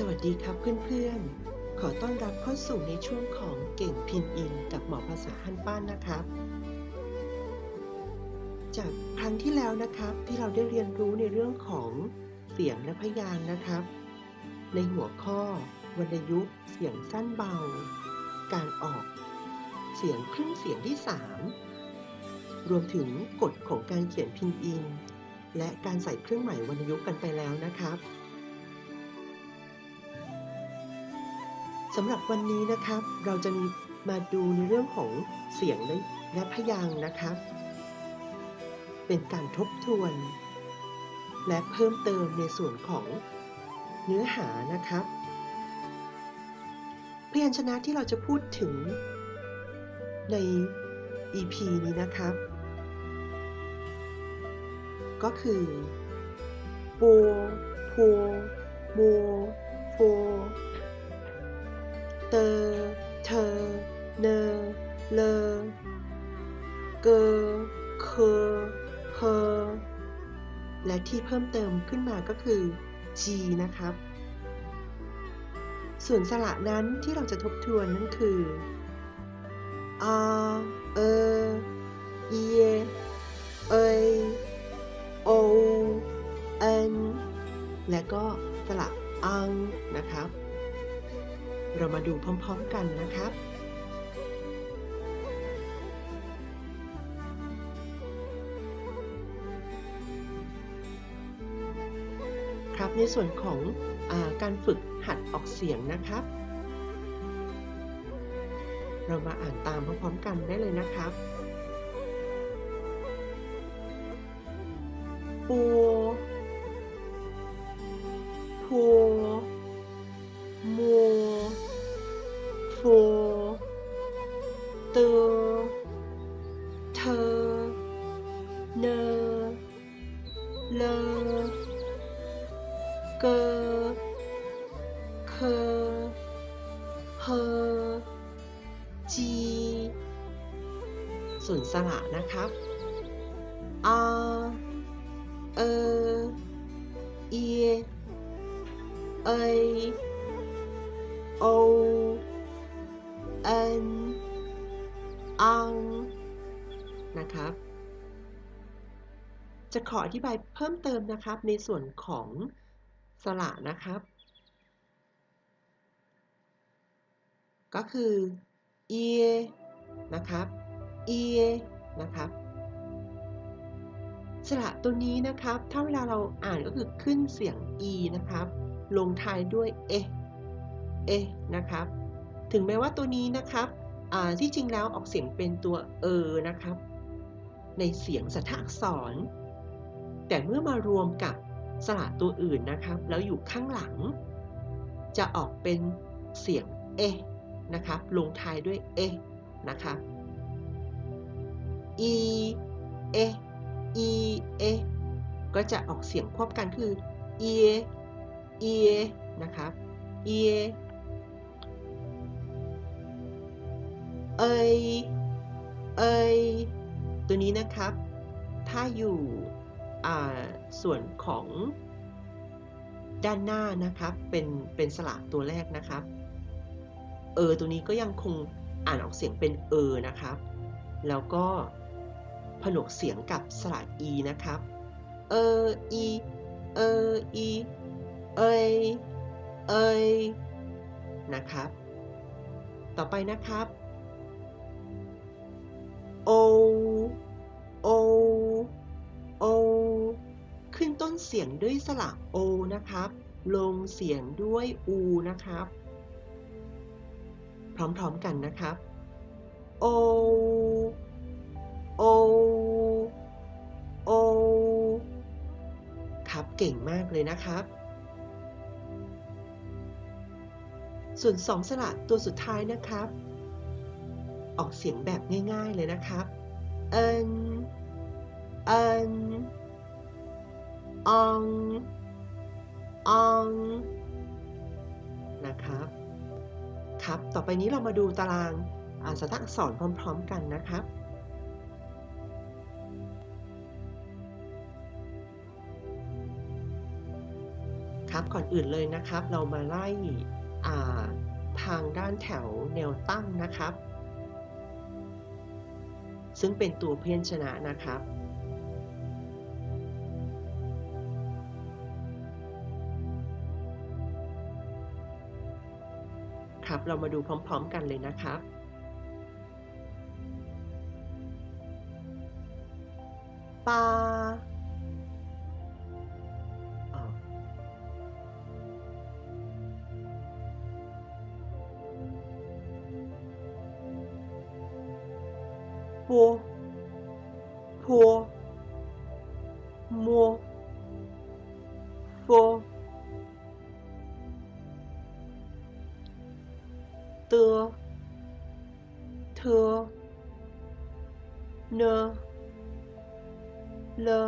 สวัสดีครับเพื่อนๆ ขอต้อนรับเข้าสู่ในช่วงของเก่งพินอินกับหมอภาษาฮั่นป้านนะครับ จากครั้งที่แล้วนะครับที่เราได้เรียนรู้ในเรื่องของเสียงและพยางค์นะครับ ในหัวข้อวรรณยุกต์เสียงสั้นเบา การออก เสียงครึ่งเสียงที่ 3 รวมถึงกฎของการเขียนพินอิน และการใส่เครื่องหมายวรรณยุกต์กันไปแล้วนะครับ สำหรับวันนี้นะครับ เราจะมาดูในเรื่องของเสียงและพยางค์นะครับ เป็นการทบทวน และเพิ่มเติมในส่วนของเนื้อหานะครับ พยัญชนะที่เราจะพูดถึงใน EP นี้นะครับ ก็คือปูพัวมัวโฟเต อ เธอ เนอ เลอ เกอ เคอเฮอและที่เพิ่มเติมขึ้นมาก็คือ G นะครับ ส่วนสระนั้นที่เราจะทบทวนนั่นคือ a ơ ie ơi o n และก็สระอังนะครับ เรามาดูพร้อมๆกันนะครับครับในส่วนของอการฝึกหัดออกเสียงนะครับ เรามาอ่านตามพร้อมๆกันได้เลยนะครับปั สระนะครับอาเอเอเอโอเอ็นอังนะครับ จะขออธิบายเพิ่มเติมนะครับ ในส่วนของสระนะครับ ก็คือเอนะครับ เอนะครับสระตัวนี้นะครับถ้าเวลาเราอ่านก็คือขึ้นเสียง e นะครับ ลงท้ายด้วยเอเอนะครับ ถึงแม้ว่าตัวนี้นะครับที่จริงแล้วออกเสียงเป็นตัวเออนะครับ ในเสียงสัทธอักษร แต่เมื่อมารวมกับสระตัวอื่นนะครับ แล้วอยู่ข้างหลัง จะออกเป็นเสียงเอนะครับ ลงท้ายด้วยเอนะครับ e เอ e เอก็จะออกเสียงควบกันคือ e e นะครับ e เอยเอยตัวนี้นะครับ ถ้าอยู่ส่วนของด้านหน้านะครับ เป็นเป็นสระตัวแรกนะครับ เออตัวนี้ก็ยังคงอ่านออกเสียงเป็นเออนะครับ แล้วก็ นวกเสียงกับสระ e นะครับ เออ e เออ e เอยเอยนะครับ ต่อไปนะครับ o o o ขึ้นต้นเสียงด้วยสระ o นะครับ ลงเสียงด้วย u นะครับ พร้อมๆกันนะครับ o o เก่งมากเลยนะครับ ส่วนสองสระตัวสุดท้ายนะครับ ออกเสียงแบบง่ายๆเลยนะครับ n n ong ong นะครับ ครับ ต่อไปนี้เรามาดูตารางอ่านสัทธอักษรพร้อม ๆ กันนะครับ คครับ ก่อนอื่นเลยนะครับ เรามาไล่าทางด้านแถวแนวตั้งนะครับ ซึ่งเป็นตัวเพี้ยัญชนะนะครับครับ เรามาดูพร้อม ๆ กันเลยนะครับ เธอเนอเลอ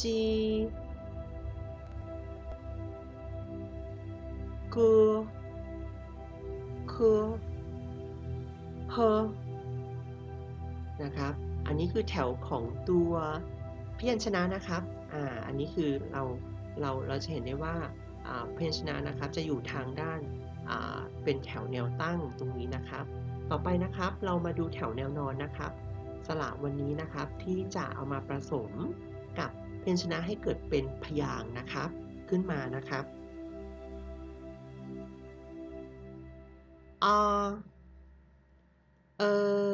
จีกือคือเฮนะครับ อันนี้คือแถวของตัวพยัญชนะนะครับ อ่า อันนี้คือเรา เราเราจะเห็นได้ว่าอ่าพยัญชนะนะครับจะอยู่ทางด้านาเป็นแถวแนวตั้งตรงนี้นะครับ ต่อไปนะครับเรามาดูแถวแนวนอนนะครับ สระวันนี้นะครับที่จะเอามาผสมกับพยัญชนะให้เกิดเป็นพยางนะครับขึ้นมานะครับอเออ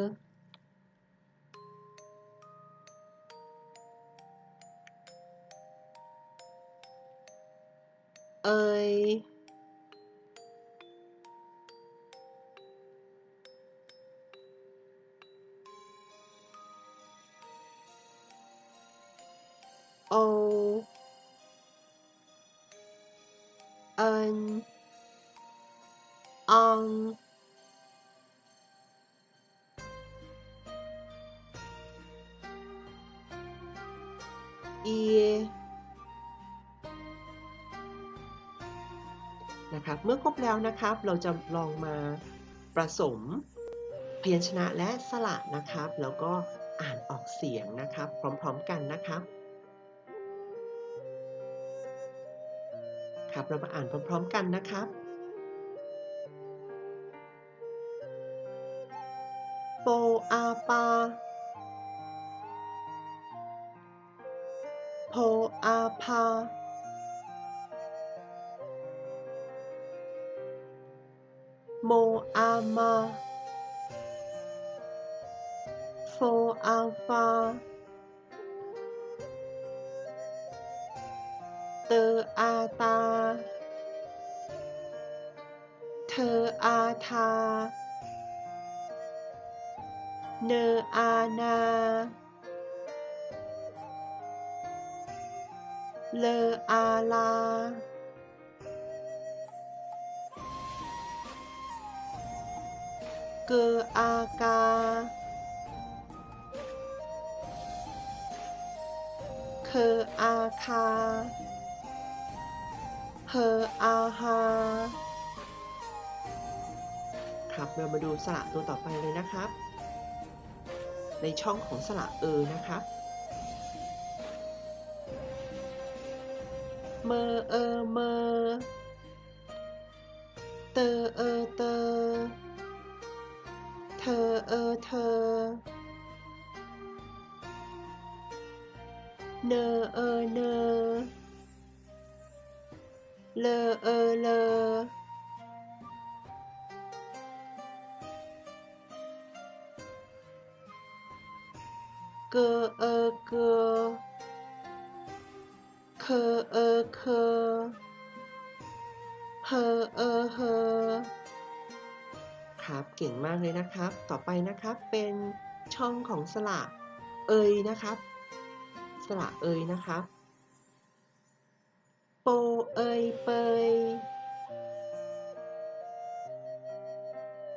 เอยโอ นอังเอนะครับ เมื่อครบแล้วนะครับ เราจะลองมาผสมพยัญชนะและสระนะครับ แล้วก็อ่านออกเสียงนะครับ พร้อมๆกันนะครับครับเรามาอ่านพร้อมๆกันนะครับ โปอาปา โพอาพา โมอามาโฟอาฟา เกออากา เคออาคาเฮออาฮาครับเรามาดูสระตัวต่อไปเลยนะครับ ในช่องของสระเออนะครับเมอเออเมอเตอเออเตอ เธอเออเธอเนอเออเนอ เลอเออเลอเกอเออเกอเคอเออเคอเฮอเออเฮอครับ เก่งมากเลยนะครับ ต่อไปนะครับเป็นช่องของสระเอยนะครับ สระเอยนะครับ โปเอยเปย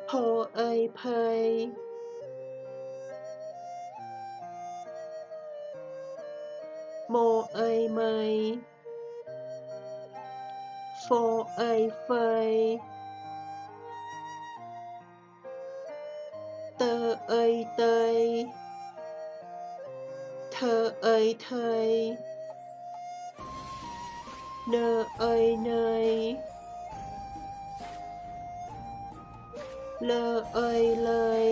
โพเอยเพยโมเอยเมยโฟเอยเฟย เอเอยเตย เธอเอยเธยเนอเอยเนย เลอเอยเลย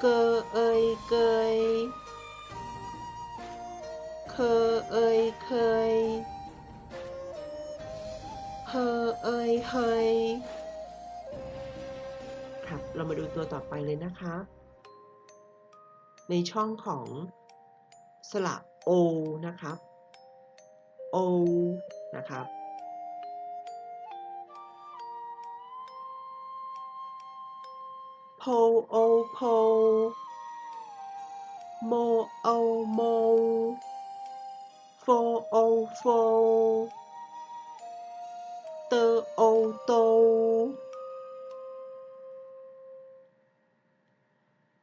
เกอเอยเกย เคอเอ่ยเคย เฮอเอยเฮยครับเรามาดูตัวต่อไปเลยนะครับในช่องของสระ O นะครับ O นะครับโพโอโพโมโอโมโฟโอโฟ เตอโอโต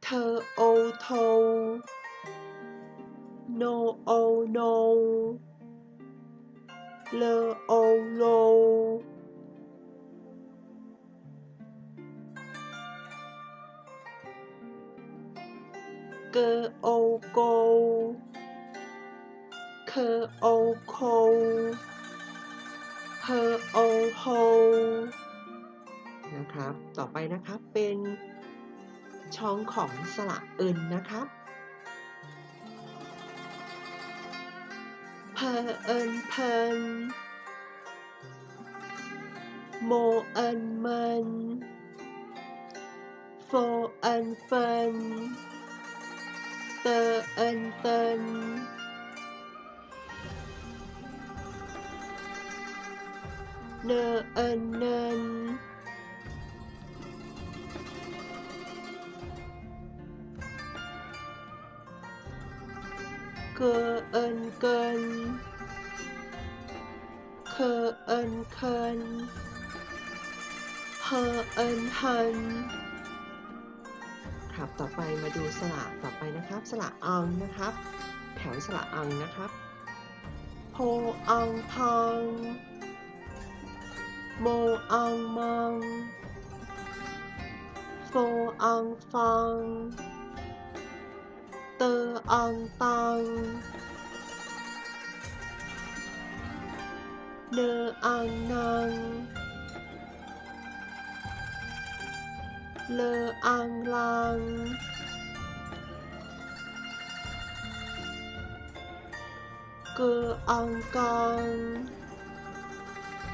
เธอโอโทโนโอโน เลอโอโอโฮนะครับ ต่อไปนะครับเป็นช่องของสระเอินนะครับเพอเอินเพนโมเอินมันโฟเอินเฟนเตอเอินเตน เนอเอินเนินเกอเอินเกินเคอเอินเคินเฮอเอินฮันครับต่อไปมาดูสระต่อไปนะครับ สระอังนะครับ แถวสระอังนะครับโพอังพัง โมอังมังโฟอังฟังเตออังตัง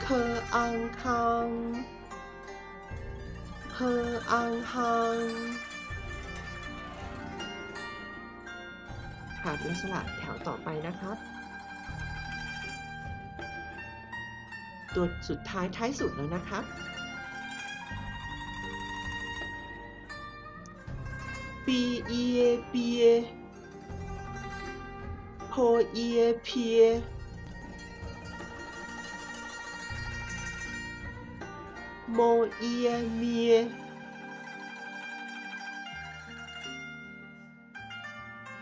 เนออังนังเคออังคังเฮออังฮังค่ะในสลับแถวต่อไปนะครับ ตัวสุดท้ายท้ายสุดแล้วนะครับปีเอเปียโพเอเพีย ម៉ូអ៊ីមៀ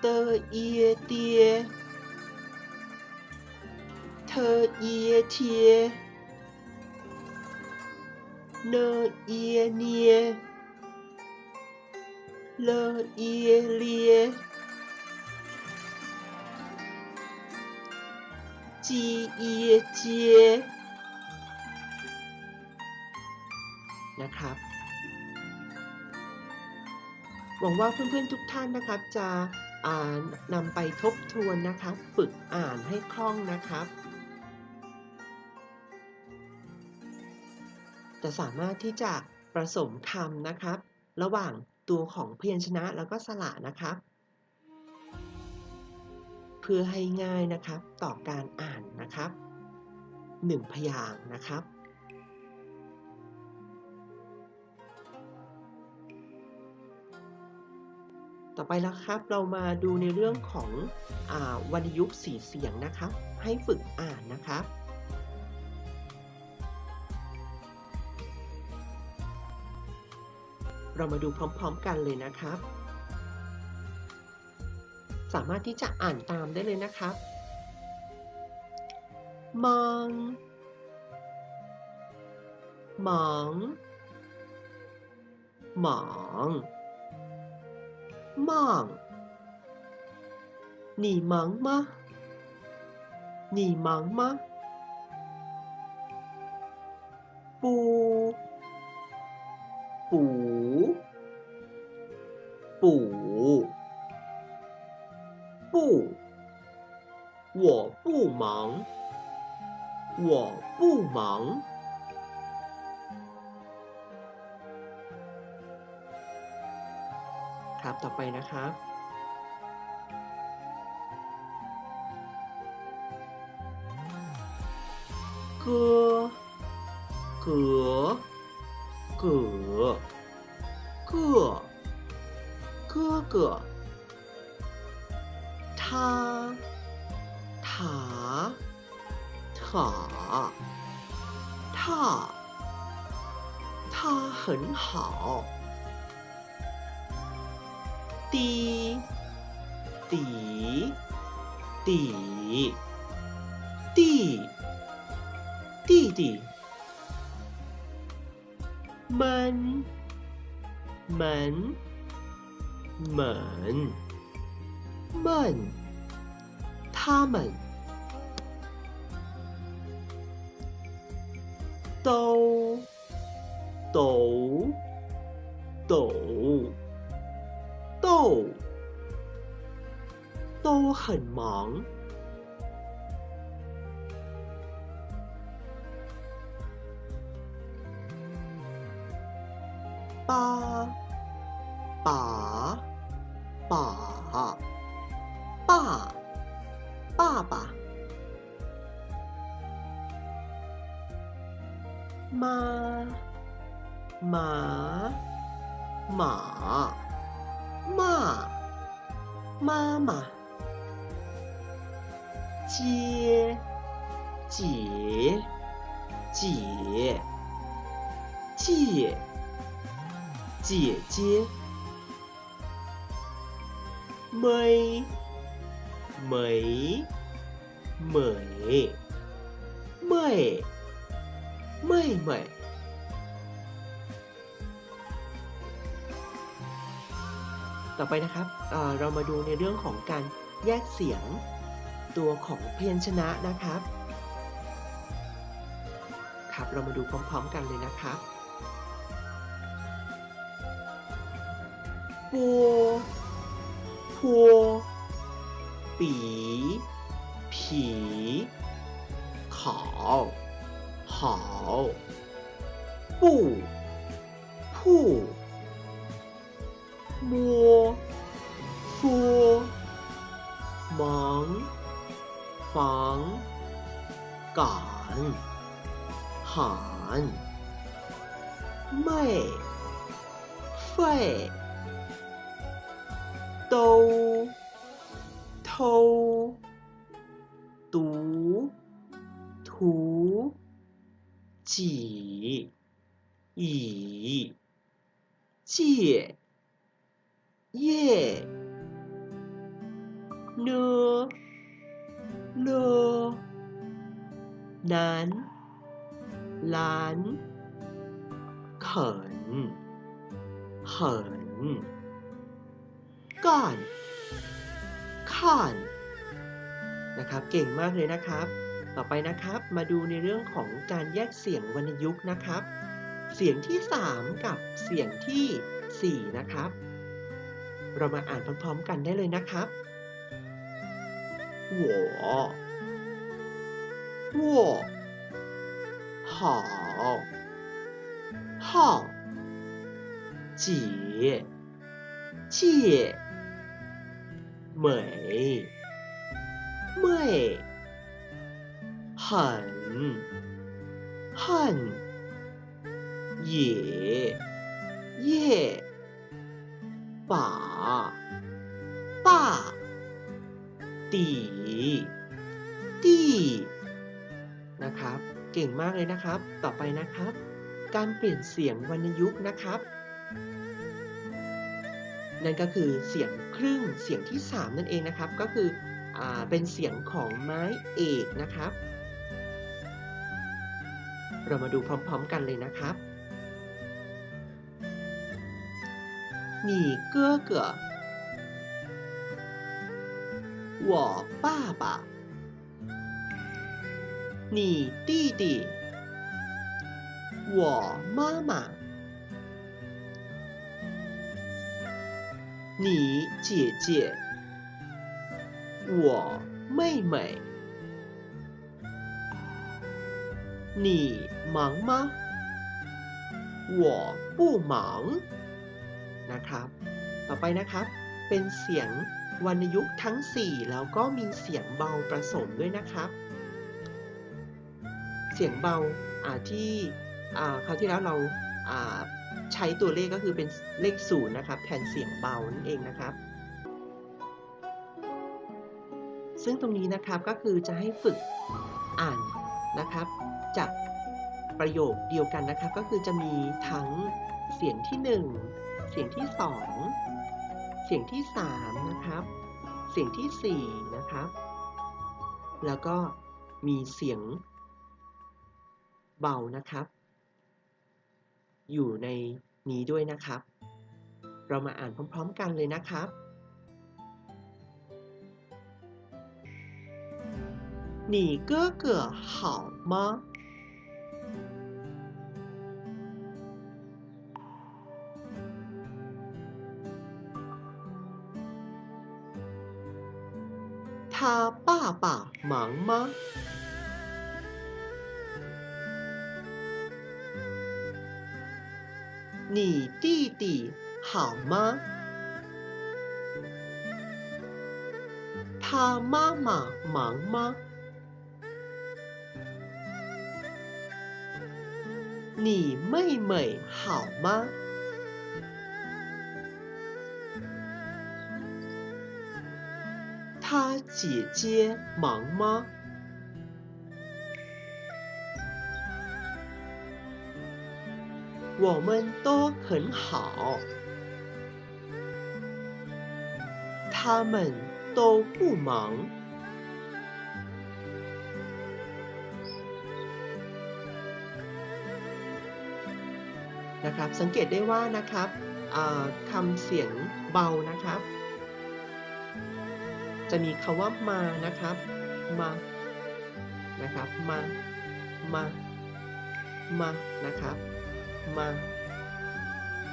តើអ៊ីទៀធើអ៊ីធានើអ៊ីនីលើអ៊ីលីជីអ៊ីជា นะครับ หวังว่าเพื่อนๆทุกท่านนะครับจะนำไปทบทวนนะครับ ฝึกอ่านให้คล่องนะครับ จะสามารถที่จะประสมคำนะครับ ระหว่างตัวของพยัญชนะแล้วก็สระนะครับ เพื่อให้ง่ายนะครับต่อการอ่านนะครับหนึ่งพยางนะครับ ต่อไปแล้วครับ เรามาดูในเรื่องของอวรรณยุกต์สีเสียงนะครับ ให้ฝึกอ่านนะครับเรามาดูพร้อมๆกันเลยนะครับ สามารถที่จะอ่านตามได้เลยนะครับ มองหมอง หมอง 忙你忙吗？你忙吗？不不，不不我不忙我不忙 ต่อไปนะคะ เกือเกือเกือเกือเกือเกือทาถาถาท่าท่า很好滴，底，底，弟。弟弟，们，门，门，们，他们，都，抖，抖，豆，都很忙。爸，把，把，爸，爸爸，妈，马，马，骂妈妈接姐姐借姐姐妹妹妹妹妹妹 ต่อไปนะครับเเรามาดูในเรื่องของการแยกเสียงตัวของเพียนชนะนะครับ ครับเรามาดูพร้อมๆกันเลยนะครับปัวพัวปีผีขอหอปู่ผู้ 摸说忙防赶喊妹费兜偷读图几以借 เย่เนอโลนั้นล้นเขินเขินก่อนขอนนะครับ เก่งมากเลยนะครับ ต่อไปนะครับมาดูในเรื่องของการแยกเสียงวรรณยุกต์นะครับ เสียงที่ 3 กับเสียงที่ 4 นะครับ เรามาอ่านพร้อมๆกันได้เลยนะครับ我我好好姐姐美美很恨也也 把爸ตีตีนะครับ เก่งมากเลยนะครับ ต่อไปนะครับ การเปลี่ยนเสียงวรรณยุกต์นะครับ นั่นก็คือเสียงครึ่งเสียงที่ 3 นั่นเองนะครับ ก็คืออ่าเป็นเสียงของไม้เอกนะครับ เรามาดูพร้อมๆกันเลยนะครับ 你哥哥。我爸爸，你弟弟，我妈妈，你姐姐，我妹妹。你忙吗？我不忙。 นะครับ ต่อไปนะครับ เป็นเสียงวรรณยุกต์ทั้ง 4 แล้วก็มีเสียงเบาประสมด้วยนะครับ เสียงเบาที่คราวที่แล้วเราใช้ตัวเลขก็คือเป็นเลขศูนย์นะครับ แทนเสียงเบานั่นเองนะครับ ซึ่งตรงนี้นะครับก็คือจะให้ฝึกอ่านนะครับ จากประโยคเดียวกันนะครับ ก็คือจะมีทั้งเสียงที่ 1 สียงที่ 2 เสียงที่ 3 นะครับ เสียงที่ 4 นะครับ แล้วก็มีเสียงเบานะครับ อยู่ในนี้ด้วยนะครับ เรามาอ่านพร้อมๆกันเลยนะครับ 你哥哥好吗？ 他爸爸忙吗？你弟弟好吗？他妈妈忙吗？你妹妹好吗？她姐姐忙吗？我们都很好，他们都不忙。นะครับ สังเกตได้ว่านะครับอ่าคำเสียงเบานะครับ จะมีคำว่ามานะครับ มา นะครับ มา มา มา นะครับ มา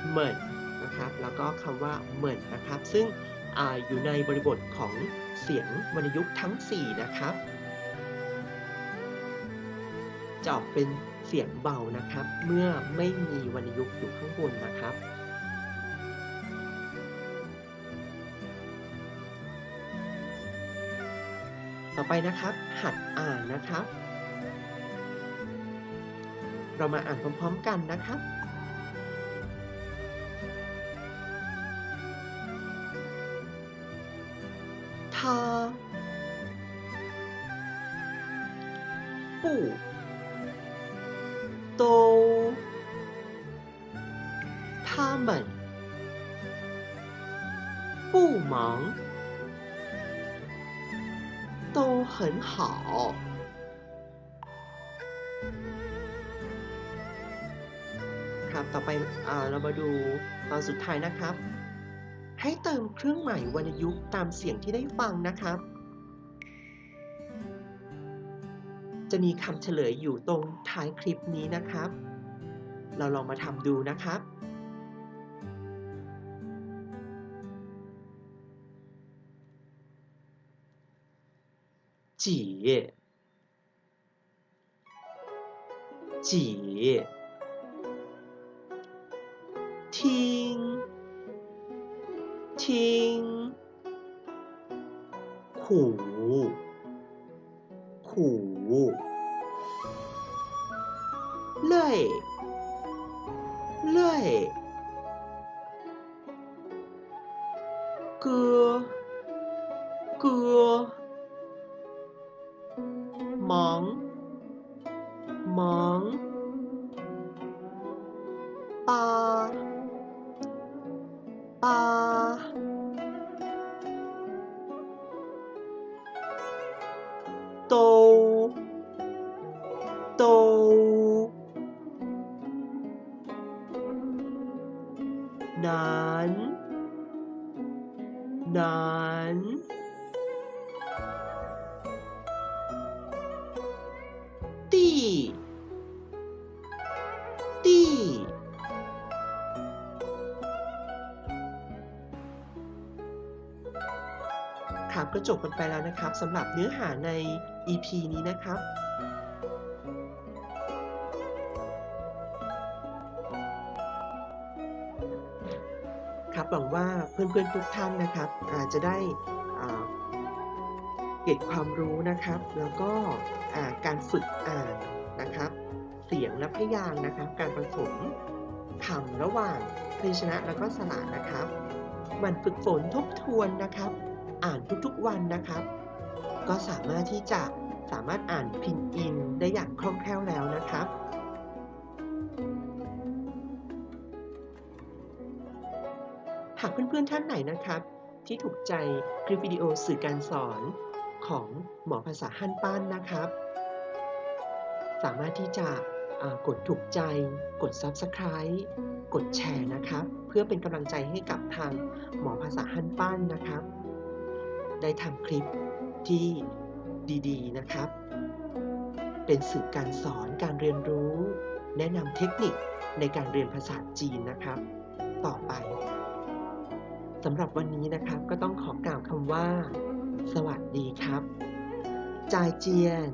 เหมือนนะครับ แล้วก็คำว่าเหมือนนะครับ ซึ่งออยู่ในบริบทของเสียงวรรณยุกต์ทั้ง 4 นะครับ จะออกเป็นเสียงเบานะครับ เมื่อไม่มีวรรณยุกต์อยู่ข้างบนนะครับ ไปนะครับ หัดอ่านนะครับ เรามาอ่านพร้อมๆกันนะครับ 他不都他们不忙 都很好。ครับ ต่อไปอ่าเรามาดูตอนสุดท้ายนะครับ ให้เติมเครื่องหมายวรรณยุกต์ตามเสียงที่ได้ฟังนะครับ จะมีคำเฉลยอยู่ตรงท้ายคลิปนี้นะครับ เราลองมาทำดูนะครับ จีจี听听苦苦累累歌歌。忙忙 ก็จบกันไปแล้วนะครับสำหรับเนื้อหาใน EP นี้นะครับครับหวังว่าเพื่อนๆทุกท่านนะครับอาจจะได้เก็บความรู้นะครับ แล้วก็การฝึกอ่านนะครับ เสียงและพยางนะครับ การผสมคำระหว่างพยัญชนะแล้วก็สระนะครับ มันฝึกฝนทบทวนนะครับ อ่านทุกๆวันนะครับ ก็สามารถที่จะสามารถอ่านพินอินได้อย่างคล่องแคล่วแล้วนะครับหากเพื่อนๆท่านไหนนะครับ ที่ถูกใจคลิปวิดีโอสื่อการสอนของหมอภาษาฮั่นป้านนะครับ สามารถที่จะกดถูกใจ กด Subscribe กดแชร์นะครับ เพื่อเป็นกำลังใจให้กับทางหมอภาษาฮั่นป้านนะครับ ได้ทำคลิปที่ดีๆ นะครับ เป็นสื่อการสอนการเรียนรู้ แนะนำเทคนิคในการเรียนภาษาจีนนะครับ ต่อไปสำหรับวันนี้นะครับก็ต้องขอกล่าวคำว่า สวัสดีครับจายเจียน